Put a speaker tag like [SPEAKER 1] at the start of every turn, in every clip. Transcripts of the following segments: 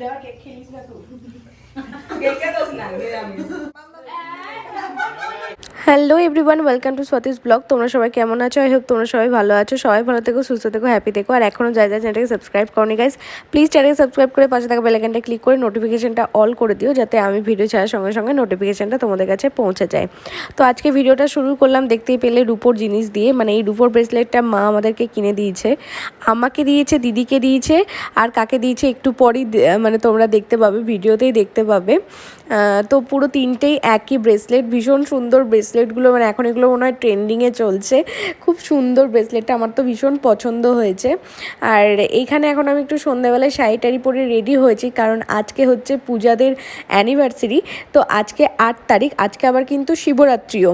[SPEAKER 1] তুলে আবার কেক খেয়ে নিস না তো
[SPEAKER 2] কেকে দোষ না নিরামিষ
[SPEAKER 3] hello everyone welcome to Swati's blog তোমরা সবাই কেমন আছো? আই হোপ তোমরা সবাই ভালো আছো। সবাই ভালো থেকো, সুস্থ থেকো হ্যাপি থেকো। আর এখনও যাই যাই চ্যানেলটাকে সাবস্ক্রাইব করনি গাইজ প্লিজ চ্যানেলকে সাবস্ক্রাইব করে পাশে থাকা বেলাইকানটা ক্লিক করে নোটিফিকেশনটা অল করে দিও, যাতে আমি ভিডিও ছাড়ার সঙ্গে সঙ্গে নোটিফিকেশনটা তোমাদের কাছে পৌঁছে যায়। তো আজকে ভিডিওটা শুরু করলাম, দেখতেই পেলে রুপোর জিনিস দিয়ে। মানে এই রুপোর ব্রেসলেটটা মা আমাদেরকে কিনে দিয়েছে। আমাকে দিয়েছে, দিদিকে দিয়েছে, আর কাকে দিয়েছে একটু পরই মানে তোমরা দেখতে পাবে ভিডিওতেই দেখতে পাবে। তো পুরো তিনটেই একই ব্রেসলেট ভীষণ সুন্দর ব্রেসলেটগুলো মানে এখন এগুলো মনে হয় ট্রেন্ডিংয়ে চলছে। খুব সুন্দর ব্রেসলেটটা আমার তো ভীষণ পছন্দ হয়েছে। আর এইখানে এখন আমি একটু সন্ধ্যাবেলায় শাড়ি টাড়ি পরে রেডি হয়েছি কারণ আজকে হচ্ছে পূজাদের অ্যানিভার্সারি তো আজকে আট তারিখ আজকে আবার কিন্তু শিবরাত্রিও।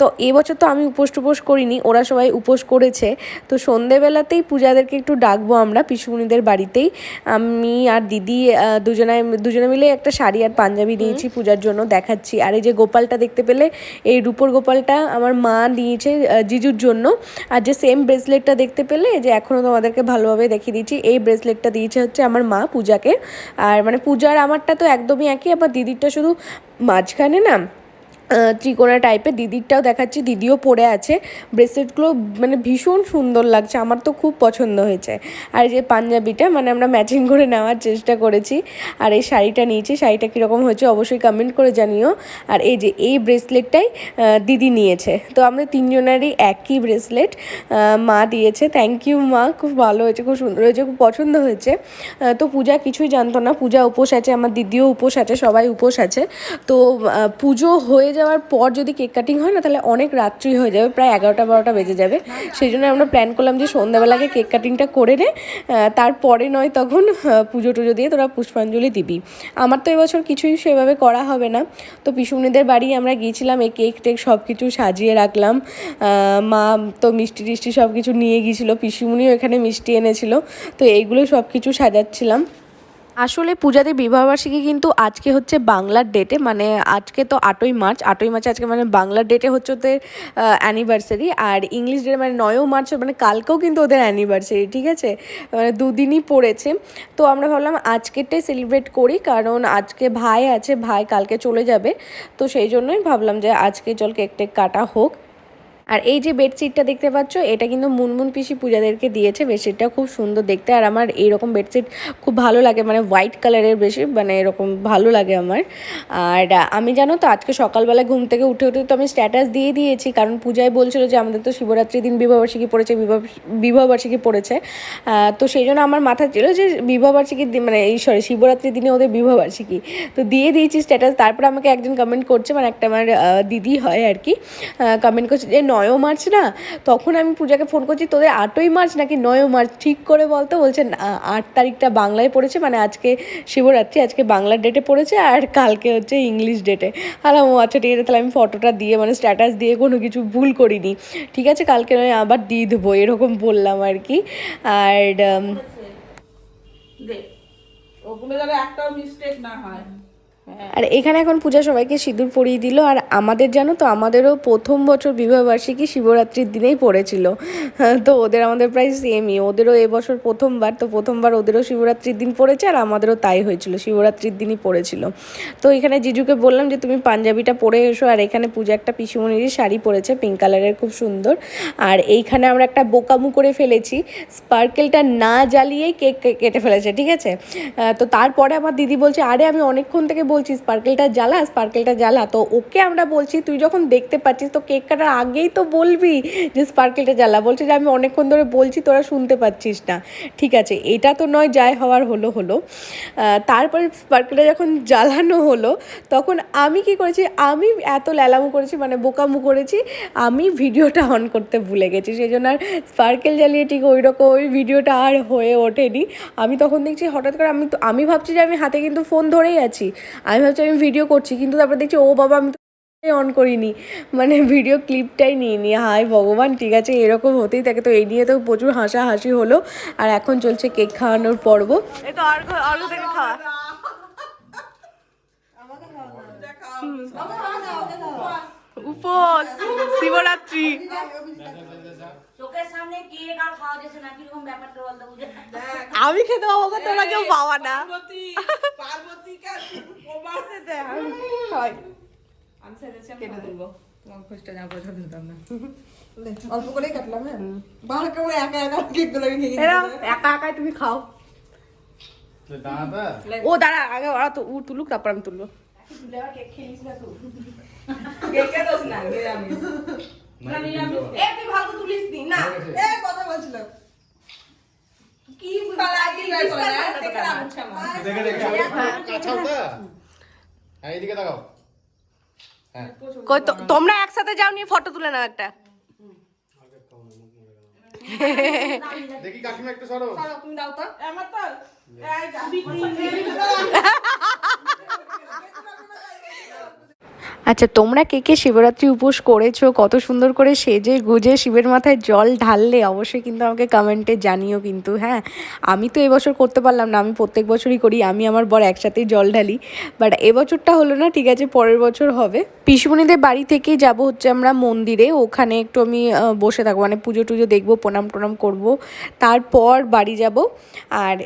[SPEAKER 3] তো এবছর তো আমি উপোস টুপোস করিনি ওরা সবাই উপোস করেছে। তো সন্ধেবেলাতেই পূজাদেরকে একটু ডাকবো আমরা পিসুমণিদের বাড়িতেই। আমি আর দিদি আহ, দুজনায় দুজনে মিলে একটা শাড়ি আর পাঞ্জাবি নিয়েছি পূজার জন্য দেখাচ্ছি। আর এই যে গোপালটা দেখতে পেলে এই রূপোর গোপালটা আমার মা দিয়েছে জিজুর জন্য। আর যে সেম ব্রেসলেটটা দেখতে পেলে, যে এখনও তোমাদেরকে ভালোভাবে দেখিয়ে দিচ্ছি, এই ব্রেসলেটটা দিয়েছে হচ্ছে আমার মা পূজাকে। আর মানে পূজার আমারটা তো একদমই একই, আবার দিদিরটা শুধু মাঝখানে না ত্রিকোণা টাইপের দিদিরটাও দেখাচ্ছি, দিদিও পরে আছে। ব্রেসলেটগুলো মানে ভীষণ সুন্দর লাগছে, আমার তো খুব পছন্দ হয়েছে। আর যে পাঞ্জাবিটা মানে আমরা ম্যাচিং করে নেওয়ার চেষ্টা করেছি। আর এই শাড়িটা নিয়েছি, শাড়িটা কীরকম হয়েছে অবশ্যই কমেন্ট করে জানিও। আর এই যে এই ব্রেসলেটটাই দিদি নিয়েছে। তো আমাদের তিনজনেরই একই ব্রেসলেট মা দিয়েছে। থ্যাংক ইউ মা, খুব ভালো হয়েছে, খুব সুন্দর হয়েছে, খুব পছন্দ হয়েছে। তো পূজা কিছুই জানতো না, পূজা উপোস আছে, আমার দিদিও উপোস আছে, সবাই উপোস আছে। তো পুজো হয়ে যাওয়ার পর যদি কেক কাটিং হয় না, তাহলে অনেক রাত্রি হয়ে যাবে, প্রায় এগারোটা বারোটা বেজে যাবে। সেই জন্য আমরা প্ল্যান করলাম যে সন্ধ্যাবেলাকে কেক কাটিংটা করে নে তারপরে নয় তখন পুজো টুজো দিয়ে তোরা পুষ্পাঞ্জলি দিবি। আমার তো এবছর কিছুই সেভাবে করা হবে না। তো পিসুমনিদের বাড়ি আমরা গিয়েছিলাম, এই কেক টেক সব কিছু সাজিয়ে রাখলাম। মা তো মিষ্টি টিষ্টি সব কিছু নিয়ে গিয়েছিল, পিসুমনিও এখানে মিষ্টি এনেছিল। তো এইগুলো সব কিছু সাজাচ্ছিলাম। আসলে পূজাদের বিবাহবার্ষিকী কিন্তু আজকে হচ্ছে বাংলার ডেটে মানে আজকে তো আটই মার্চ আটই মার্চ আজকে মানে বাংলার ডেটে হচ্ছে ওদের অ্যানিভার্সারি আর ইংলিশ ডেটে মানে নয়ও মার্চ মানে কালকেও কিন্তু ওদের অ্যানিভার্সারি ঠিক আছে? মানে দুদিনই পড়েছে। তো আমরা ভাবলাম আজকেরটাই সেলিব্রেট করি, কারণ আজকে ভাই আছে, ভাই কালকে চলে যাবে। তো সেই জন্যই ভাবলাম যে আজকে চল কেক টেক কাটা হোক। আর এই যে বেডশিটটা দেখতে পাচ্ছ, এটা কিন্তু মুনমুন পিসি পূজাদেরকে দিয়েছে। বেডশিটটা খুব সুন্দর দেখতে। আর আমার এইরকম বেডশিট খুব ভালো লাগে মানে হোয়াইট কালারের বেশি মানে এরকম ভালো লাগে আমার। আর আমি জানো তো, আজকে সকালবেলা ঘুম থেকে উঠে উঠে তো আমি স্ট্যাটাস দিয়ে দিয়েছি। কারণ পূজায় বলছিল যে, আমাদের তো শিবরাত্রির দিন বিবাহবার্ষিকী পড়েছে, বিবাহ বিবাহবার্ষিকী পড়েছে। তো সেই জন্য আমার মাথা ছিল যে বিবাহবার্ষিকীর দিন মানে এই সরি শিবরাত্রির দিনে ওদের বিবাহবার্ষিকী তো দিয়ে দিয়েছি স্ট্যাটাস তারপর আমাকে একজন কমেন্ট করছে মানে একটা আমার দিদি হয় আর কি। কমেন্ট করছে যে নয়ও মার্চ না, তখন আমি পূজাকে ফোন করছি, তোদের আটই মার্চ নাকি নয়ও মার্চ? ঠিক করে বলতে। বলছে আট তারিখটা বাংলায় পড়েছে মানে আজকে শিবরাত্রি, আজকে বাংলার ডেটে পড়েছে, আর কালকে হচ্ছে ইংলিশ ডেটে আর ও আচ্ছা ঠিক আছে, তাহলে আমি ফটোটা দিয়ে মানে স্ট্যাটাস দিয়ে কোনো কিছু ভুল করিনি। ঠিক আছে, কালকে নয়, আবার দিয়ে দেবো, এরকম বললাম আর কি। আর
[SPEAKER 2] ওগুলো যেন একটাও মিস্টেক না হয়।
[SPEAKER 3] আর এখানে এখন পূজা সবাইকে সিঁদুর পরিয়ে দিল আর আমাদের জানো তো আমাদেরও প্রথম বছর বিবাহবার্ষিকী শিবরাত্রির দিনেই পড়েছিল। হ্যাঁ, তো ওদের আমাদের প্রায় সেমই ওদেরও এবছর প্রথমবার তো প্রথমবার ওদেরও শিবরাত্রির দিন পড়েছে আর আমাদেরও তাই হয়েছিল শিবরাত্রির দিনই পড়েছিল। তো এখানে জিজুকে বললাম যে তুমি পাঞ্জাবিটা পরে এসো আর এখানে পূজা একটা পিসুমনির শাড়ি পরেছে পিঙ্ক কালারের খুব সুন্দর। আর এইখানে আমরা একটা বোকামু করে ফেলেছি স্পার্কেলটা না জ্বালিয়েই কেক কেটে ফেলেছে ঠিক আছে? তো তারপরে আমার দিদি বলছে আরে আমি অনেকক্ষণ থেকে বলছি স্পার্কেলটা জ্বালা স্পার্কেলটা জ্বালা। তো ওকে আমরা বলছি, তুই যখন দেখতে পাচ্ছিস, তো কেক কাটার আগেই তো বলবি যে স্পার্কেলটা জ্বালা। বলছে যে, আমি অনেকক্ষণ ধরে বলছি, তোরা শুনতে পাচ্ছিস না। ঠিক আছে, এটা তো নয়, যাই হওয়ার হলো হলো। তারপরে স্পার্কেলটা যখন জ্বালানো হলো, তখন আমি কি করেছি, আমি এত ল্যালামু করেছি মানে বোকামু করেছি, আমি ভিডিওটা অন করতে ভুলে গেছি। সেই জন্য আর স্পার্কেল জ্বালিয়ে ঠিক ওই রকম ওই ভিডিওটা আর হয়ে ওঠেনি। আমি তখন দেখছি হঠাৎ করে আমি তো, আমি ভাবছি যে আমি হাতে কিন্তু ফোন ধরেই আছি। আমি ভাবছি আমি ভিডিও করছি কিন্তু তারপর দেখছি ও বাবা আমি তো অন করিনি। মানে ভিডিও ক্লিপটাই নিয়ে নি হাই ভগবান ঠিক আছে এরকম হতেই থাকে। তো এই নিয়ে তো প্রচুর হাসাহাসি হলো। আর এখন চলছে কেক খাওয়ানোর পর্ব। এই তো অর্ঘ অর্ঘ থেকে খাওয়া উপোস শিবরাত্রি।
[SPEAKER 1] চোখের সামনে নেই কেক আর খাওয়া যাচ্ছে না কীরকম ব্যাপারটা বলতে বুঝে?
[SPEAKER 3] আমি খেতে পাবো গো, তোমরা কেউ পাওয়া না।
[SPEAKER 2] পার্বতী আমি আমি
[SPEAKER 4] অল্প করেই কাটলাম হ্যাঁ? একা একা
[SPEAKER 3] কেকগুলো একা একাই তুমি খাও। ও দাঁড়া আগে ওরা তো উ তুলুক তারপর আমি
[SPEAKER 2] কেকে দোষ না
[SPEAKER 4] করে তুলিস নি। না এ কথা বলছিলাম কি
[SPEAKER 2] করে দেখে
[SPEAKER 5] দেখে হ্যাঁ এইদিকে তাকাও। হ্যাঁ।
[SPEAKER 3] কই তোমরা একসাথে যাও নিয়ে ফটো তুলে নাও একটা।
[SPEAKER 5] দেখি কাকিমা একটু সরো।
[SPEAKER 4] তুমি দাও তো।
[SPEAKER 2] আমার তো এই যা
[SPEAKER 3] আচ্ছা তোমরা কে কে শিবরাত্রি উপোস করেছ? কত সুন্দর করে সেজে গুজে শিবের মাথায় জল ঢাললে অবশ্যই কিন্তু আমাকে কমেন্টে জানিও কিন্তু হ্যাঁ? আমি তো এবছর করতে পারলাম না, আমি প্রত্যেক বছরই করি, আমি আমার বর একসাথেই জল ঢালি। বাট এবছরটা হলো না, ঠিক আছে, পরের বছর হবে। পিসুমণিদের বাড়ি থেকেই যাব হচ্ছে আমরা মন্দিরে, ওখানে একটু আমি বসে থাকব মানে পুজো টুজো দেখব প্রণাম টনাম করব। তারপর বাড়ি যাব। আর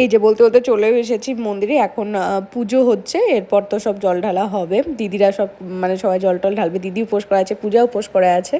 [SPEAKER 3] এই যে বলতে বলতে চলে এসেছি মন্দিরে, এখন পুজো হচ্ছে, এরপর তো সব জল ঢালা হবে। দিদিরা সব মানে সবাই জল টল ঢালবে, দিদি উপোস করা আছে, পূজা উপোস করা আছে।